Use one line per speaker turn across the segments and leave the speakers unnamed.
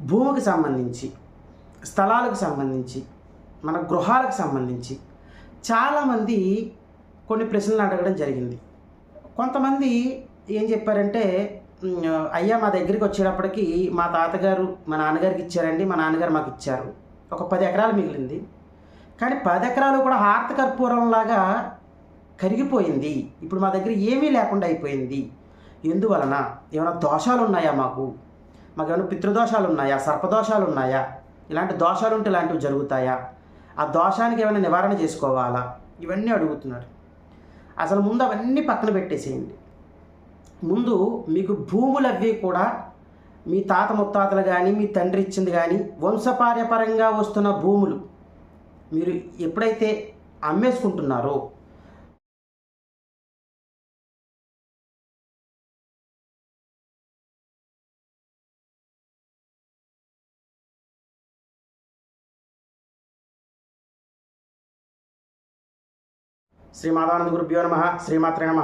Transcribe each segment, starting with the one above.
భూమికి సంబంధించి స్థలాలకు సంబంధించి మన గృహాలకు సంబంధించి చాలామంది కొన్ని ప్రశ్నలు అడగడం జరిగింది. కొంతమంది ఏం చెప్పారంటే అయ్యా మా దగ్గరికి వచ్చేటప్పటికి మా తాతగారు మా నాన్నగారికి ఇచ్చారండి మా నాన్నగారు మాకు ఇచ్చారు. ఒక పది ఎకరాలు మిగిలింది. కానీ పది ఎకరాలు కూడా హార్త కర్పూరంలాగా కరిగిపోయింది. ఇప్పుడు మా దగ్గర ఏమీ లేకుండా అయిపోయింది. ఎందువలన? ఏమైనా దోషాలు ఉన్నాయా మాకు? మాకేమైనా పితృదోషాలు ఉన్నాయా సర్పదోషాలు ఉన్నాయా ఇలాంటి దోషాలు ఉంటే ఇలాంటివి జరుగుతాయా? ఆ దోషానికి ఏమైనా నివారణ చేసుకోవాలా? ఇవన్నీ అడుగుతున్నారు. అసలు ముందు అవన్నీ పక్కన పెట్టేసేయండి. ముందు మీకు భూములు అవి కూడా మీ తాత ముత్తాతలు కానీ మీ తండ్రి ఇచ్చింది కానీ వంశపార్యపరంగా వస్తున్న భూములు మీరు ఎప్పుడైతే అమ్మేసుకుంటున్నారో శ్రీ మాధవానంద గురుభ్యో నమ శ్రీమాత్రే నమ.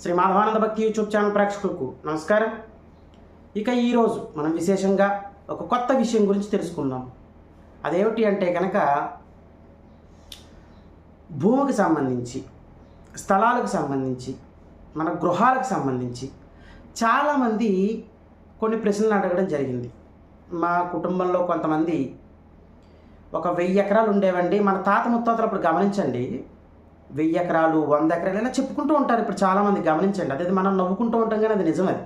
శ్రీ మాధవానంద భక్తి యూట్యూబ్ ఛానల్ ప్రేక్షకులకు నమస్కారం. ఇక ఈరోజు మనం విశేషంగా ఒక కొత్త విషయం గురించి తెలుసుకుందాం. అదేమిటి అంటే కనుక భూమికి సంబంధించి స్థలాలకు సంబంధించి మన గృహాలకు సంబంధించి చాలామంది కొన్ని ప్రశ్నలు అడగడం జరిగింది. మా కుటుంబంలో కొంతమంది ఒక వెయ్యి ఎకరాలు ఉండేవండి. మన తాత ముత్తాతలు అప్పుడు గమనించండి వెయ్యి ఎకరాలు వంద ఎకరాలు ఇలా చెప్పుకుంటూ ఉంటారు. ఇప్పుడు చాలామంది గమనించండి. అదే మనం నవ్వుకుంటూ ఉంటాం కానీ అది నిజం అది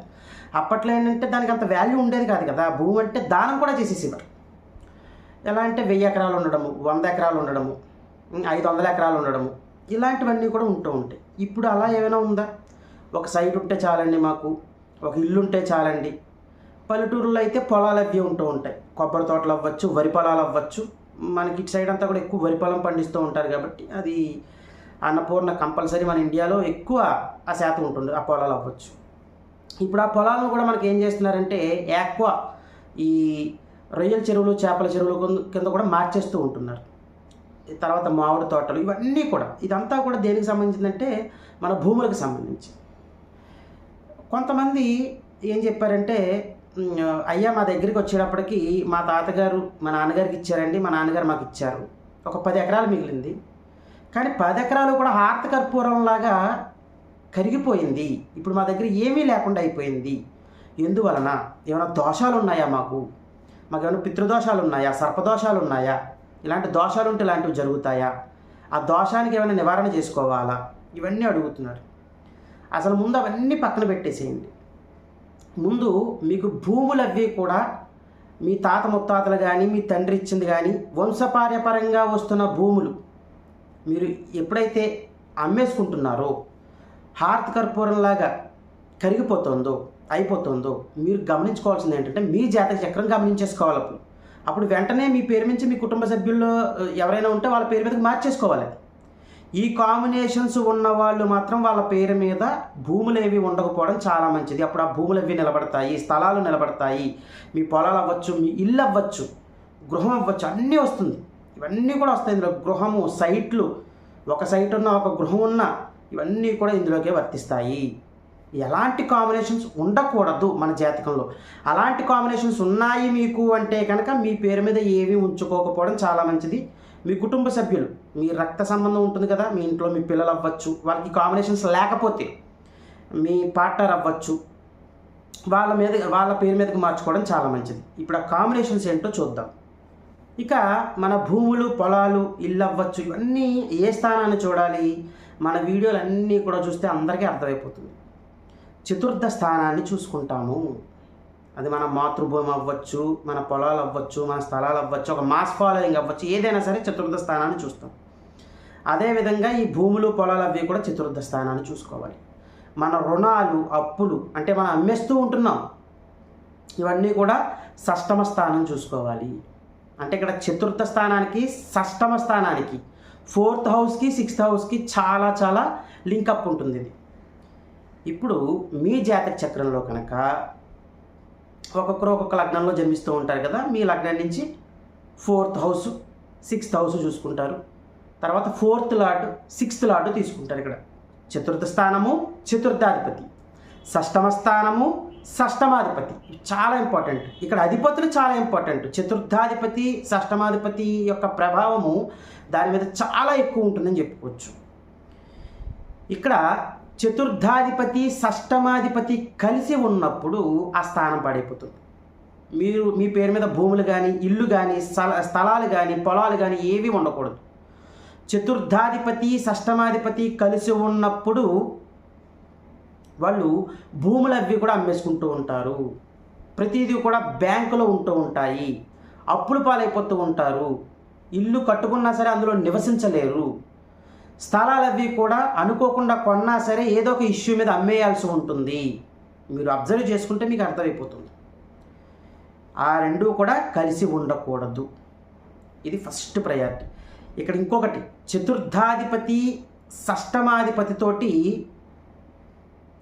అప్పట్లో ఏంటంటే దానికి అంత వాల్యూ ఉండేది కాదు కదా. భూమి అంటే దానం కూడా చేసేసేవారు. ఎలా అంటే వెయ్యి ఎకరాలు ఉండడము వంద ఎకరాలు ఉండడము ఐదు వందల ఎకరాలు ఉండడము ఇలాంటివన్నీ కూడా ఉంటూ ఉంటాయి. ఇప్పుడు అలా ఏమైనా ఉందా? ఒక సైట్ ఉంటే చాలండి మాకు ఒక ఇల్లు ఉంటే చాలండి. పల్లెటూరులో అయితే పొలాలు అవి ఉంటూ ఉంటాయి. కొబ్బరి తోటలు అవ్వచ్చు వరి పొలాలు అవ్వచ్చు. మనకి ఇటు సైడ్ అంతా కూడా ఎక్కువ వరి పొలం పండిస్తూ ఉంటారు కాబట్టి అది అన్నపూర్ణ కంపల్సరీ మన ఇండియాలో ఎక్కువ ఆ శాతం ఉంటుంది ఆ పొలాలు అవ్వచ్చు. ఇప్పుడు ఆ పొలాలను కూడా మనకి ఏం చేస్తున్నారంటే ఎక్కువ ఈ రొయ్యల చెరువులు చేపల చెరువులు కింద- కూడా మార్చేస్తూ ఉంటున్నారు. తర్వాత మామిడి తోటలు ఇవన్నీ కూడా. ఇదంతా కూడా దేనికి సంబంధించిందంటే మన భూములకు సంబంధించి. కొంతమంది ఏం చెప్పారంటే అయ్యా మా దగ్గరికి వచ్చేటప్పటికి మా తాతగారు మా నాన్నగారికి ఇచ్చారండి మా నాన్నగారు మాకు ఇచ్చారు. ఒక పది ఎకరాలు మిగిలింది. కానీ పది ఎకరాలు కూడా హార్త కర్పూరంలాగా కరిగిపోయింది. ఇప్పుడు మా దగ్గర ఏమీ లేకుండా అయిపోయింది. ఎందువలన? ఏమైనా దోషాలు ఉన్నాయా మాకు? మాకు ఏమైనా పితృదోషాలు ఉన్నాయా సర్పదోషాలు ఉన్నాయా ఇలాంటి దోషాలు ఉంటే ఇలాంటివి జరుగుతాయా? ఆ దోషానికి ఏమైనా నివారణ చేసుకోవాలా? ఇవన్నీ అడుగుతున్నారు. అసలు ముందు అవన్నీ పక్కన పెట్టేసేయండి. ముందు మీకు భూములు అవి కూడా మీ తాత ముత్తాతలు కానీ మీ తండ్రి ఇచ్చింది కానీ వంశపార్యపరంగా వస్తున్న భూములు. మీరు ఎప్పుడైతే అమ్మేసుకుంటున్నారో హార్త్ కర్పూరంలాగా కరిగిపోతుందో అయిపోతుందో మీరు గమనించుకోవాల్సింది ఏంటంటే మీ జాతక చక్రం గమనించేసుకోవాలి అప్పుడు. అప్పుడు వెంటనే మీ పేరు నుంచి మీ కుటుంబ సభ్యుల్లో ఎవరైనా ఉంటే వాళ్ళ పేరు మీదకి మార్చేసుకోవాలి. ఈ కాంబినేషన్స్ ఉన్న వాళ్ళు మాత్రం వాళ్ళ పేరు మీద భూములు ఏవి ఉండకపోవడం చాలా మంచిది. అప్పుడు ఆ భూములు అవి నిలబడతాయి స్థలాలు నిలబడతాయి. మీ పొలాలు అవ్వచ్చు మీ ఇల్లు అవ్వచ్చు గృహం అవ్వచ్చు అన్నీ వస్తుంది. ఇవన్నీ కూడా వస్తాయి ఇందులో. గృహము సైట్లు. ఒక సైట్ ఉన్న ఒక గృహం ఉన్న ఇవన్నీ కూడా ఇందులోకే వర్తిస్తాయి. ఎలాంటి కాంబినేషన్స్ ఉండకూడదు మన జాతకంలో. అలాంటి కాంబినేషన్స్ ఉన్నాయి మీకు అంటే కనుక మీ పేరు మీద ఏవి ఉంచుకోకపోవడం చాలా మంచిది. మీ కుటుంబ సభ్యులు మీ రక్త సంబంధం ఉంటుంది కదా మీ ఇంట్లో మీ పిల్లలు అవ్వచ్చు వాళ్ళకి కాంబినేషన్స్ లేకపోతే మీ పార్ట్నర్ అవ్వచ్చు వాళ్ళ మీద వాళ్ళ పేరు మీదకి మార్చుకోవడం చాలా మంచిది. ఇప్పుడు ఆ కాంబినేషన్స్ ఏంటో చూద్దాం. ఇక మన భూములు పొలాలు ఇల్లు అవ్వచ్చు ఇవన్నీ ఏ స్థానాన్ని చూడాలి? మన వీడియోలు అన్నీ కూడా చూస్తే అందరికీ అర్థమైపోతుంది. చతుర్థ స్థానాన్ని చూసుకుంటాము. అది మన మాతృభూమి అవ్వచ్చు మన పొలాలు అవ్వచ్చు మన స్థలాలు అవ్వచ్చు ఒక మాస్ ఫాలోయింగ్ అవ్వచ్చు ఏదైనా సరే చతుర్థ స్థానాన్ని చూస్తాం. అదేవిధంగా ఈ భూములు పొలాలు అవి కూడా చతుర్థ స్థానాన్ని చూసుకోవాలి. మన రుణాలు అప్పులు అంటే మనం అమ్మేస్తూ ఉంటున్నాం. ఇవన్నీ కూడా షష్టమ స్థానం చూసుకోవాలి. అంటే ఇక్కడ చతుర్థ స్థానానికి షష్టమ స్థానానికి ఫోర్త్ హౌస్కి సిక్స్త్ హౌస్కి చాలా చాలా లింకప్ ఉంటుంది ఇది. ఇప్పుడు మీ జాతక చక్రంలో కనుక ఒక్కొక్కరు ఒక్కొక్క లగ్నంలో జన్మిస్తూ ఉంటారు కదా మీ లగ్నం నుంచి ఫోర్త్ హౌస్ సిక్స్త్ హౌస్ చూసుకుంటారు. తర్వాత ఫోర్త్ లార్డ్ సిక్స్త్ లార్డ్ తీసుకుంటారు ఇక్కడ. చతుర్థ స్థానము చతుర్థాధిపతి. షష్టమ స్థానము షష్టమాధిపతి. చాలా ఇంపార్టెంట్. ఇక్కడ అధిపతులు చాలా ఇంపార్టెంట్. చతుర్థాధిపతి షష్టమాధిపతి యొక్క ప్రభావము దాని మీద చాలా ఎక్కువ ఉంటుందని చెప్పుకోవచ్చు. ఇక్కడ చతుర్థాధిపతి షష్టమాధిపతి కలిసి ఉన్నప్పుడు ఆ స్థానం పడైపోతుంది. మీరు మీ పేరు మీద భూములు కానీ ఇల్లు కానీ స్థల స్థలాలు కానీ పొలాలు కానీ ఏవి ఉండకూడదు. చతుర్థాధిపతి షష్టమాధిపతి కలిసి ఉన్నప్పుడు వాళ్ళు భూములు అవి కూడా అమ్మేసుకుంటూ ఉంటారు. ప్రతిదీ కూడా బ్యాంకులో ఉంటూ ఉంటాయి. అప్పులు పాలైపోతూ ఉంటారు. ఇల్లు కట్టుకున్నా సరే అందులో నివసించలేరు. స్థలాలు అవి కూడా అనుకోకుండా కొన్నా సరే ఏదో ఒక ఇష్యూ మీద అమ్మేయాల్సి ఉంటుంది. మీరు అబ్జర్వ్ చేసుకుంటే మీకు అర్థమైపోతుంది. ఆ రెండు కూడా కలిసి ఉండకూడదు. ఇది ఫస్ట్ ప్రయారిటీ. ఇక్కడ ఇంకొకటి. చతుర్థాధిపతి షష్టమాధిపతితోటి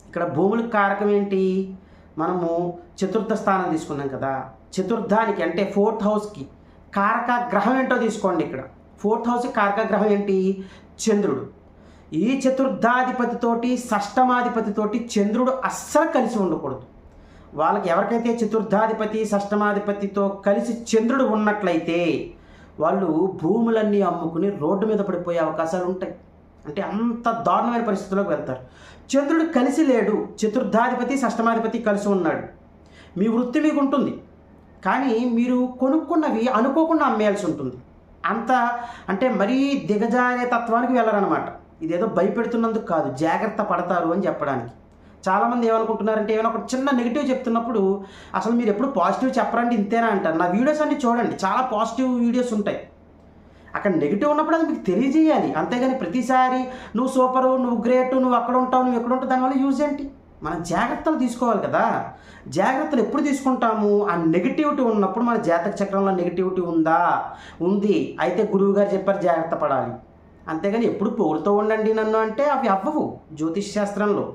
ఇక్కడ భూములకు కారకం ఏంటి? మనము చతుర్థ స్థానం తీసుకున్నాం కదా. చతుర్థానికి అంటే ఫోర్త్ హౌస్కి కారక గ్రహం ఏంటో తీసుకోండి ఇక్కడ. ఫోర్త్ హౌస్కి కారక గ్రహం ఏంటి? చంద్రుడు. ఈ చతుర్థాధిపతితోటి షష్టమాధిపతితోటి చంద్రుడు అస్సలు కలిసి ఉండకూడదు. వాళ్ళకి ఎవరికైతే చతుర్థాధిపతి షష్టమాధిపతితో కలిసి చంద్రుడు ఉన్నట్లయితే వాళ్ళు భూములన్నీ అమ్ముకుని రోడ్డు మీద పడిపోయే అవకాశాలు ఉంటాయి. అంటే అంత దారుణమైన పరిస్థితుల్లోకి వెళ్తారు. చంద్రుడు కలిసి లేడు. చతుర్థాధిపతి షష్టమాధిపతి కలిసి ఉన్నాడు. మీ వృత్తి మీకు ఉంటుంది. కానీ మీరు కొనుక్కున్నవి అనుకోకుండా అమ్మేయాల్సి ఉంటుంది. అంత అంటే మరీ దిగజారే తత్వానికి వెళ్ళరనమాట ఇదేదో భయపెడుతున్నందుకు కాదు. జాగ్రత్త పడతారు అని చెప్పడానికి. చాలామంది ఏమనుకుంటున్నారంటే ఏమైనా ఒక చిన్న నెగిటివ్ చెప్తున్నప్పుడు అసలు మీరు ఎప్పుడు పాజిటివ్ చెప్పరండి ఇంతేనా అంటారు. నా వీడియోస్ అన్ని చూడండి. చాలా పాజిటివ్ వీడియోస్ ఉంటాయి. అక్కడ నెగిటివ్ ఉన్నప్పుడు అది మీకు తెలియజేయాలి. అంతేగాని ప్రతిసారి నువ్వు సూపరు నువ్వు గ్రేట్ నువ్వు అక్కడ ఉంటావు నువ్వు ఎక్కడ ఉంటావు దానివల్ల యూజ్ ఏంటి? మనం జాగ్రత్తలు తీసుకోవాలి కదా. జాగ్రత్తలు ఎప్పుడు తీసుకుంటాము? ఆ నెగిటివిటీ ఉన్నప్పుడు మన జాతక చక్రంలో నెగిటివిటీ ఉందా? ఉంది. అయితే గురువు గారు చెప్పారు జాగ్రత్త పడాలి. అంతేగాని ఎప్పుడు పొగుడుతూ ఉండండి నన్ను అంటే అవి అవ్వవు జ్యోతిష్ శాస్త్రంలో.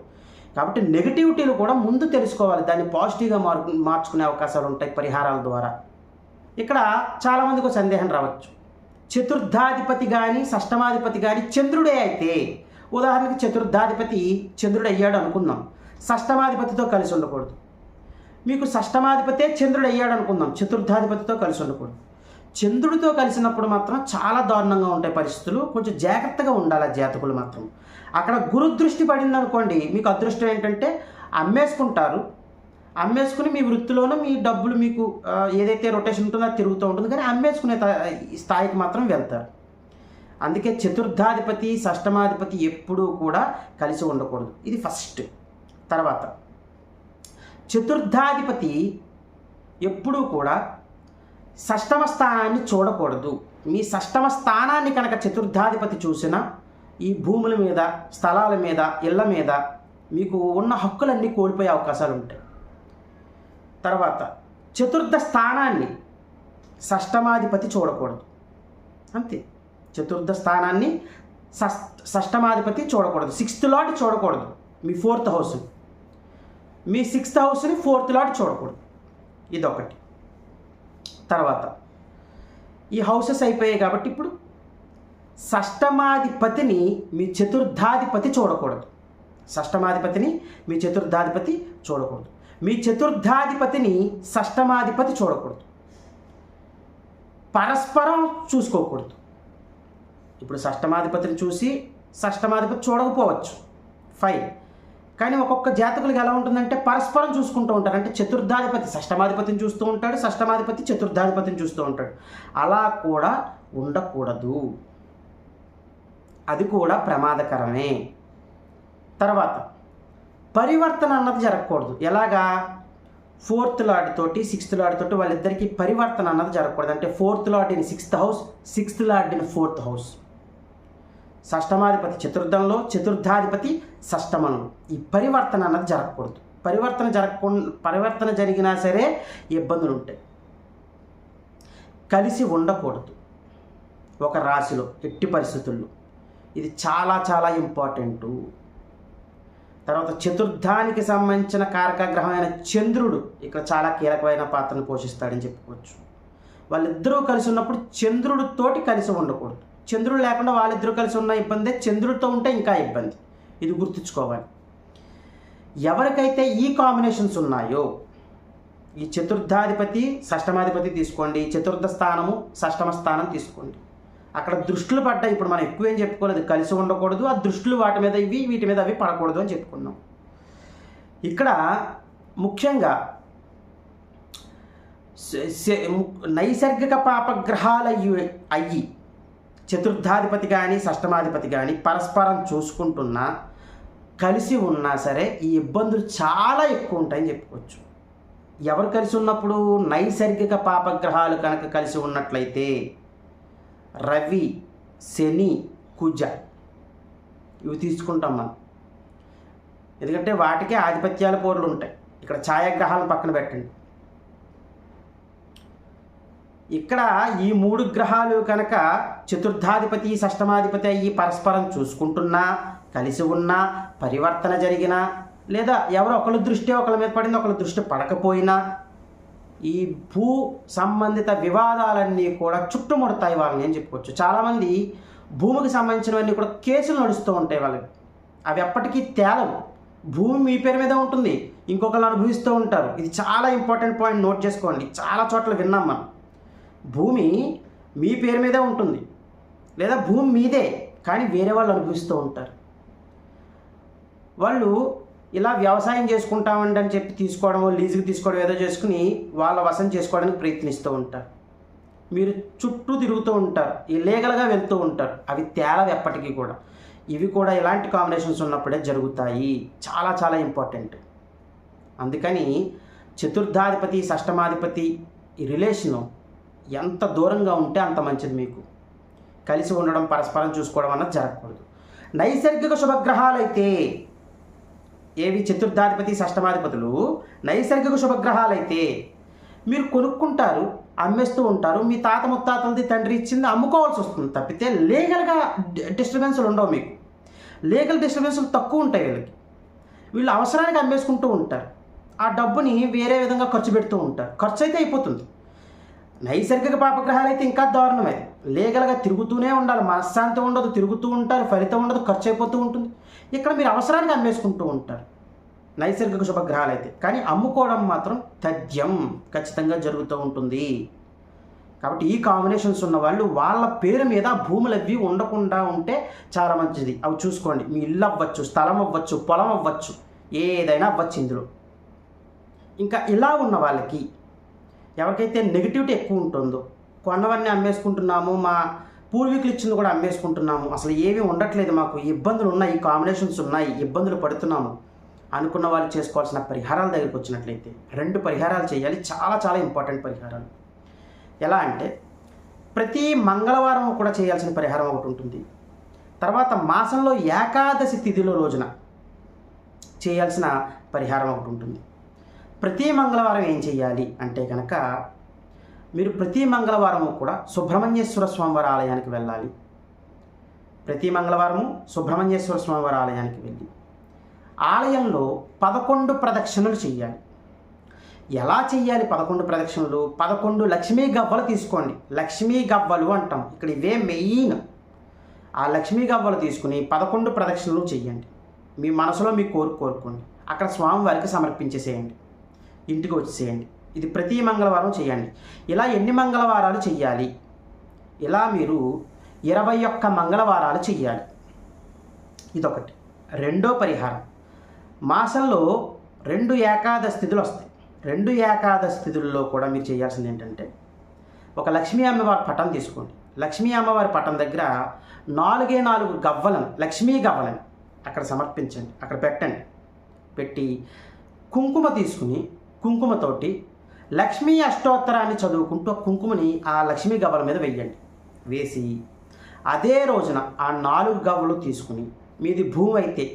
కాబట్టి నెగిటివిటీలు కూడా ముందు తెలుసుకోవాలి. దాన్ని పాజిటివ్గా మార్పు మార్చుకునే అవకాశాలు ఉంటాయి పరిహారాల ద్వారా. ఇక్కడ చాలామందికి ఒక సందేహం రావచ్చు. చతుర్థాధిపతి కానీ షష్టమాధిపతి కానీ చంద్రుడే అయితే ఉదాహరణకి చతుర్థాధిపతి చంద్రుడు అయ్యాడు అనుకుందాం. షష్టమాధిపతితో కలిసి ఉండకూడదు. మీకు షష్టమాధిపతే చంద్రుడు అయ్యాడు అనుకుందాం చతుర్థాధిపతితో కలిసి ఉండకూడదు. చంద్రుడితో కలిసినప్పుడు మాత్రం చాలా దారుణంగా ఉంటాయి పరిస్థితులు కొంచెం జాగ్రత్తగా ఉండాలి ఆ జాతకులు మాత్రం. అక్కడ గురుదృష్టి పడింది అనుకోండి మీకు అదృష్టం ఏంటంటే అమ్మేసుకుంటారు అమ్మేసుకుని మీ వృత్తిలోనూ మీ డబ్బులు మీకు ఏదైతే రొటేషన్ ఉంటుందో అది తిరుగుతూ ఉంటుంది. కానీ అమ్మేసుకునే స్థాయికి మాత్రం వెళ్తారు. అందుకే చతుర్థాధిపతి షష్టమాధిపతి ఎప్పుడూ కూడా కలిసి ఉండకూడదు. ఇది ఫస్ట్. తర్వాత చతుర్థాధిపతి ఎప్పుడూ కూడా షష్టమ స్థానాన్ని చూడకూడదు. మీ షష్టమ స్థానాన్ని కనుక చతుర్థాధిపతి చూసినా ఈ భూముల మీద స్థలాల మీద ఇళ్ళ మీద మీకు ఉన్న హక్కులన్నీ కోల్పోయే అవకాశాలు ఉంటాయి. తర్వాత చతుర్థ స్థానాన్ని షష్టమాధిపతి చూడకూడదు. అంతే. చతుర్థ స్థానాన్ని షష్టమాధిపతి చూడకూడదు. సిక్స్త్ లాట్ చూడకూడదు. మీ ఫోర్త్ హౌస్. మీ సిక్స్త్ హౌస్ని ఫోర్త్ లాట్ చూడకూడదు. ఇదొకటి. తర్వాత ఈ హౌసెస్ అయిపోయాయి కాబట్టి ఇప్పుడు షష్టమాధిపతిని మీ చతుర్థాధిపతి చూడకూడదు. షష్టమాధిపతిని మీ చతుర్థాధిపతి చూడకూడదు. మీ చతుర్థాధిపతిని షష్టమాధిపతి చూడకూడదు. పరస్పరం చూసుకోకూడదు. ఇప్పుడు షష్టమాధిపతిని చూసి షష్టమాధిపతి చూడకపోవచ్చు. ఫైన్ కానీ ఒక్కొక్క జాతకులకు ఎలా ఉంటుందంటే పరస్పరం చూసుకుంటూ ఉంటారు. అంటే చతుర్థాధిపతి షష్టమాధిపతిని చూస్తూ ఉంటాడు షష్టమాధిపతి చతుర్థాధిపతిని చూస్తూ ఉంటాడు. అలా కూడా ఉండకూడదు. అది కూడా ప్రమాదకరమే. తర్వాత పరివర్తన అన్నది జరగకూడదు. ఎలాగా? ఫోర్త్ లార్డ్ తోటి సిక్స్త్ లార్డ్ తోటి వాళ్ళిద్దరికీ పరివర్తన అన్నది జరగకూడదు. అంటే fourth lord in sixth house sixth lord in fourth house. షష్టమాధిపతి చతుర్థంలో చతుర్థాధిపతి షష్టమనం ఈ పరివర్తన అన్నది జరగకూడదు. పరివర్తన జరగకుండా పరివర్తన జరిగినా సరే ఇబ్బందులు ఉంటాయి కలిసి ఉండకూడదు. ఒక రాశిలో ఎట్టి పరిస్థితుల్లో. ఇది చాలా చాలా ఇంపార్టెంటు. తర్వాత చతుర్థానికి సంబంధించిన కారకగ్రహమైన చంద్రుడు ఇక్కడ చాలా కీలకమైన పాత్రను పోషిస్తాడని చెప్పుకోవచ్చు. వాళ్ళిద్దరూ కలిసి ఉన్నప్పుడు చంద్రుడితోటి కలిసి ఉండకూడదు. చంద్రుడు లేకుండా వాళ్ళిద్దరూ కలిసి ఉన్న ఇబ్బందే చంద్రుడితో ఉంటే ఇంకా ఇబ్బంది. ఇది గుర్తుంచుకోవాలి. ఎవరికైతే ఈ కాంబినేషన్స్ ఉన్నాయో ఈ చతుర్థాధిపతి షష్టమాధిపతి తీసుకోండి చతుర్థ స్థానము షష్టమ స్థానం తీసుకోండి. అక్కడ దృష్టిలు పడ్డాయి ఇప్పుడు మనం ఎక్కువ ఏం చెప్పుకోలేదు కలిసి ఉండకూడదు ఆ దృష్టిలు వాటి మీద ఇవి వీటి మీద అవి పడకూడదు అని చెప్పుకున్నాం. ఇక్కడ ముఖ్యంగా నైసర్గిక పాపగ్రహాలు అయ్యి అయ్యి చతుర్థాధిపతి కానీ షష్టమాధిపతి కానీ పరస్పరం చూసుకుంటున్నా కలిసి ఉన్నా సరే ఈ ఇబ్బందులు చాలా ఎక్కువ ఉంటాయని చెప్పుకోవచ్చు. ఎవరు కలిసి ఉన్నప్పుడు నైసర్గిక పాపగ్రహాలు కనుక కలిసి ఉన్నట్లయితే రవి శని కుజ. ఇవి తీసుకుంటాం మనం. ఎందుకంటే వాటికే ఆధిపత్యాల పోర్లు ఉంటాయి. ఇక్కడ ఛాయాగ్రహాలను పక్కన పెట్టండి. ఇక్కడ ఈ మూడు గ్రహాలు కనుక చతుర్థాధిపతి షష్టమాధిపతి అయ్యి పరస్పరం చూసుకుంటున్నా కలిసి ఉన్నా పరివర్తన జరిగినా లేదా ఎవరో ఒకళ్ళ దృష్టి ఒకళ్ళ మీద పడింది ఒకళ్ళ దృష్టి పడకపోయినా ఈ భూ సంబంధిత వివాదాలన్నీ కూడా చుట్టుముడతాయి వాళ్ళని అని చెప్పుకోవచ్చు. చాలామంది భూమికి సంబంధించినవన్నీ కూడా కేసులు నడుస్తూ ఉంటాయి వాళ్ళకి. అవి ఎప్పటికీ తేలవు. భూమి మీ పేరు మీద ఉంటుంది. ఇంకొకరు అనుభవిస్తూ ఉంటారు. ఇది చాలా ఇంపార్టెంట్ పాయింట్ నోట్ చేసుకోండి. చాలా చోట్ల విన్నాం మనం. భూమి మీ పేరు మీదే ఉంటుంది. లేదా భూమి మీదే కానీ వేరే వాళ్ళు అనుభవిస్తూ ఉంటారు. వాళ్ళు ఇలా వ్యవసాయం చేసుకుంటామండి అని చెప్పి తీసుకోవడం లీజుకి తీసుకోవడం ఏదో చేసుకుని వాళ్ళ వశం చేసుకోవడానికి ప్రయత్నిస్తూ ఉంటారు. మీరు చుట్టూ తిరుగుతూ ఉంటారు ఇల్లీగల్గా వెళ్తూ ఉంటారు. అవి తేలవి ఎప్పటికీ కూడా. ఇవి కూడా ఇలాంటి కాంబినేషన్స్ ఉన్నప్పుడే జరుగుతాయి. చాలా చాలా ఇంపార్టెంట్ అందుకని చతుర్థాధిపతి షష్టమాధిపతి ఈ రిలేషను ఎంత దూరంగా ఉంటే అంత మంచిది మీకు. కలిసి ఉండడం పరస్పరం చూసుకోవడం అన్నది జరగకూడదు. నైసర్గిక శుభగ్రహాలైతే ఏవి చతుర్థాధిపతి షష్టమాధిపతులు? నైసర్గిక శుభగ్రహాలైతే మీరు కొనుక్కుంటారు అమ్మేస్తూ ఉంటారు మీ తాత ముత్తాతలది తండ్రి ఇచ్చింది అమ్ముకోవాల్సి వస్తుంది తప్పితే లీగల్గా డిస్టర్బెన్స్లు ఉండవు మీకు. లీగల్ డిస్టర్బెన్స్లు తక్కువ ఉంటాయి వీళ్ళకి. వీళ్ళు అవసరానికి అమ్మేసుకుంటూ ఉంటారు. ఆ డబ్బుని వేరే విధంగా ఖర్చు పెడుతూ ఉంటారు. ఖర్చు అయితే అయిపోతుంది. నైసర్గిక పాపగ్రహాలు అయితే ఇంకా దారుణమే లీగల్గా తిరుగుతూనే ఉండాలి. మనశ్శాంతి ఉండదు తిరుగుతూ ఉంటారు ఫలితం ఉండదు ఖర్చు అయిపోతూ ఉంటుంది. ఇక్కడ మీరు అవసరానికి అమ్మేసుకుంటూ ఉంటారు. నైసర్గిక శుభగ్రహాలు అయితే కానీ అమ్ముకోవడం మాత్రం తథ్యం. ఖచ్చితంగా జరుగుతూ ఉంటుంది. కాబట్టి ఈ కాంబినేషన్స్ ఉన్న వాళ్ళు వాళ్ళ పేరు మీద భూములు అవి ఉండకుండా ఉంటే చాలా మంచిది. అవి చూసుకోండి. మీ ఇల్లు అవ్వచ్చు స్థలం అవ్వచ్చు పొలం అవ్వచ్చు. ఏదైనా అవ్వచ్చు ఇందులో. ఇంకా ఇలా ఉన్న వాళ్ళకి ఎవరికైతే నెగిటివిటీ ఎక్కువ ఉంటుందో కొన్నవన్నీ అమ్మేసుకుంటున్నాము మా పూర్వీకులు ఇచ్చింది కూడా అమ్మేసుకుంటున్నాము. అసలు ఏమీ ఉండట్లేదు మాకు. ఇబ్బందులు ఉన్నాయి కాంబినేషన్స్ ఉన్నాయి ఇబ్బందులు పడుతున్నాము అనుకున్న వాళ్ళు చేసుకోవాల్సిన పరిహారాల దగ్గరికి వచ్చినట్లయితే రెండు పరిహారాలు చేయాలి. చాలా చాలా ఇంపార్టెంట్ పరిహారాలు. ఎలా అంటే ప్రతి మంగళవారం కూడా చేయాల్సిన పరిహారం ఒకటి ఉంటుంది. తర్వాత మాసంలో ఏకాదశి తిథిలో రోజున చేయాల్సిన పరిహారం ఒకటి ఉంటుంది. ప్రతి మంగళవారం ఏం చేయాలి అంటే కనుక మీరు ప్రతి మంగళవారము కూడా సుబ్రహ్మణ్యేశ్వర స్వామివారి ఆలయానికి వెళ్ళాలి. ప్రతి మంగళవారము సుబ్రహ్మణ్యేశ్వర స్వామివారి ఆలయానికి వెళ్ళి ఆలయంలో పదకొండు ప్రదక్షిణలు చేయాలి ఎలా చేయాలి పదకొండు ప్రదక్షిణలు? పదకొండు లక్ష్మీ గవ్వలు తీసుకోండి. లక్ష్మీ గవ్వలు అంటాం. ఇక్కడ ఇవే మెయిన్. ఆ లక్ష్మీ గవ్వలు తీసుకుని పదకొండు ప్రదక్షిణలు చేయండి మీ మనసులో మీ కోరిక కోరుకోండి. అక్కడ స్వామివారికి సమర్పించేసేయండి. ఇంటికి వచ్చేసేయండి. ఇది ప్రతి మంగళవారం చేయండి. ఇలా ఎన్ని మంగళవారాలు చెయ్యాలి? ఇలా మీరు ఇరవై ఒక్క మంగళవారాలు చెయ్యాలి. ఇదొకటి. రెండో పరిహారం. మాసంలో రెండు ఏకాదశి తిథులు వస్తాయి. రెండు ఏకాదశి తిథుల్లో కూడా మీరు చేయాల్సింది ఏంటంటే ఒక లక్ష్మీ అమ్మవారి పటం తీసుకోండి. లక్ష్మీ అమ్మవారి పటం దగ్గర నాలుగే నాలుగు గవ్వలను లక్ష్మీ గవ్వలను అక్కడ సమర్పించండి. అక్కడ పెట్టండి. పెట్టి కుంకుమ తీసుకుని కుంకుమతోటి లక్ష్మీ అష్టోత్తరాన్ని చదువుకుంటూ కుంకుమని ఆ లక్ష్మీ గవ్వల మీద వెయ్యండి. వేసి అదే రోజున ఆ నాలుగు గవ్వలు తీసుకుని మీది భూమి అయితే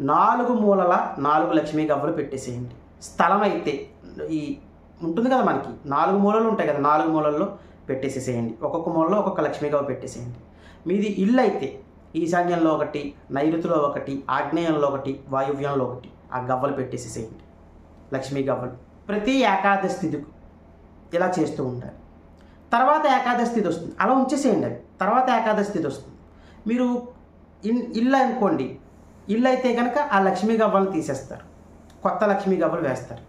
నాలుగు మూలల నాలుగు లక్ష్మీ గవ్వలు పెట్టేసేయండి. స్థలం అయితే ఈ ఉంటుంది కదా మనకి నాలుగు మూలలు ఉంటాయి కదా నాలుగు మూలల్లో పెట్టేసేసేయండి. ఒక్కొక్క మూలలో ఒక్కొక్క లక్ష్మీ గవ్వ పెట్టేసేయండి. మీది ఇల్లు అయితే ఈశాన్యంలో ఒకటి నైరుతిలో ఒకటి ఆగ్నేయంలో ఒకటి వాయువ్యంలో ఒకటి ఆ గవ్వలు పెట్టేసేసేయండి. లక్ష్మీ గవ్వలు. ప్రతి ఏకాదశి తిథికి ఇలా చేస్తూ ఉండాలి తర్వాత ఏకాదశి తిథి వస్తుంది. అలా ఉంచేసేయండి అవి తర్వాత ఏకాదశి తిథి వస్తుంది. మీరు ఇన్ ఇల్లు అనుకోండి. ఇల్లు అయితే కనుక ఆ లక్ష్మీ గవ్వలను తీసేస్తారు. కొత్త లక్ష్మీ గవ్వలు వేస్తారు.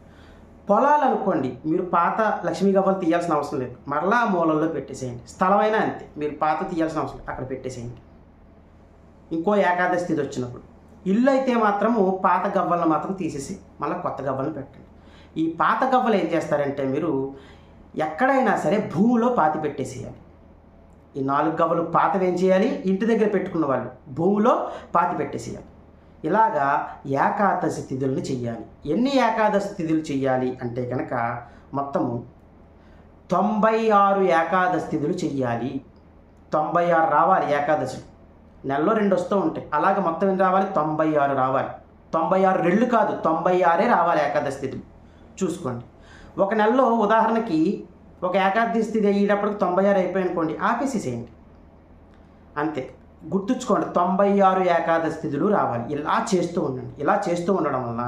పొలాలు అనుకోండి. మీరు పాత లక్ష్మీ గవ్వలు తీయాల్సిన అవసరం లేదు. మరలా మూలల్లో పెట్టేసేయండి. స్థలమైనా అంతే. మీరు పాత తీయాల్సిన అవసరం లేదు. అక్కడ పెట్టేసేయండి. ఇంకో ఏకాదశి తిథి వచ్చినప్పుడు. ఇల్లు అయితే మాత్రము పాత గవ్వలను మాత్రం తీసేసి మళ్ళీ కొత్త గవ్వలను పెట్టండి. ఈ పాత గవ్వలు ఏం చేస్తారంటే మీరు ఎక్కడైనా సరే భూమిలో పాతి పెట్టేసేయాలి. ఈ నాలుగు గవ్వలు పాతవి ఏం చేయాలి? ఇంటి దగ్గర పెట్టుకున్న వాళ్ళు భూమిలో పాతి పెట్టేసేయాలి. ఇలాగా ఏకాదశి తిథుల్ని చెయ్యాలి. ఎన్ని ఏకాదశి తిథులు చెయ్యాలి అంటే కనుక మొత్తము తొంభై ఆరు ఏకాదశి తిథులు చెయ్యాలి. తొంభై ఆరు రావాలి ఏకాదశి నెలలో రెండు వస్తూ ఉంటాయి. అలాగే మొత్తం ఎన్ని రావాలి? తొంభై ఆరు రావాలి. తొంభై ఆరు రెళ్ళు కాదు తొంభై ఆరే రావాలి ఏకాదశి తిథులు. చూసుకోండి. ఒక నెలలో ఉదాహరణకి ఒక ఏకాదశి స్థితి అయ్యేటప్పటికి తొంభై ఆరు అయిపోయి అనుకోండి ఆపేసేసేయండి. అంతే. గుర్తుంచుకోండి తొంభై ఆరు ఏకాదశి స్థితులు రావాలి. ఇలా చేస్తూ ఉండండి. ఇలా చేస్తూ ఉండడం వలన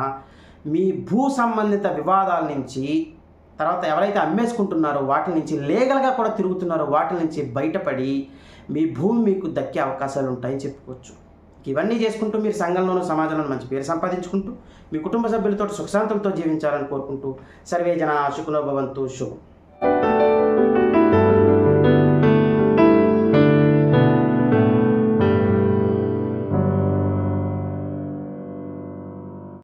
మీ భూ సంబంధిత వివాదాల నుంచి తర్వాత ఎవరైతే అమ్మేసుకుంటున్నారో వాటి నుంచి లీగల్గా కూడా తిరుగుతున్నారో వాటి నుంచి బయటపడి మీ భూమి మీకు దక్కే అవకాశాలు ఉంటాయని చెప్పుకోవచ్చు. ఇవన్నీ చేసుకుంటూ మీరు సంఘంలోనూ సమాజంలోనూ మంచి పేరు సంపాదించుకుంటూ మీ కుటుంబ సభ్యులతో సుఖశాంతులతో జీవించాలని కోరుకుంటూ సర్వే జన సుఖనోభవంతు శుభం.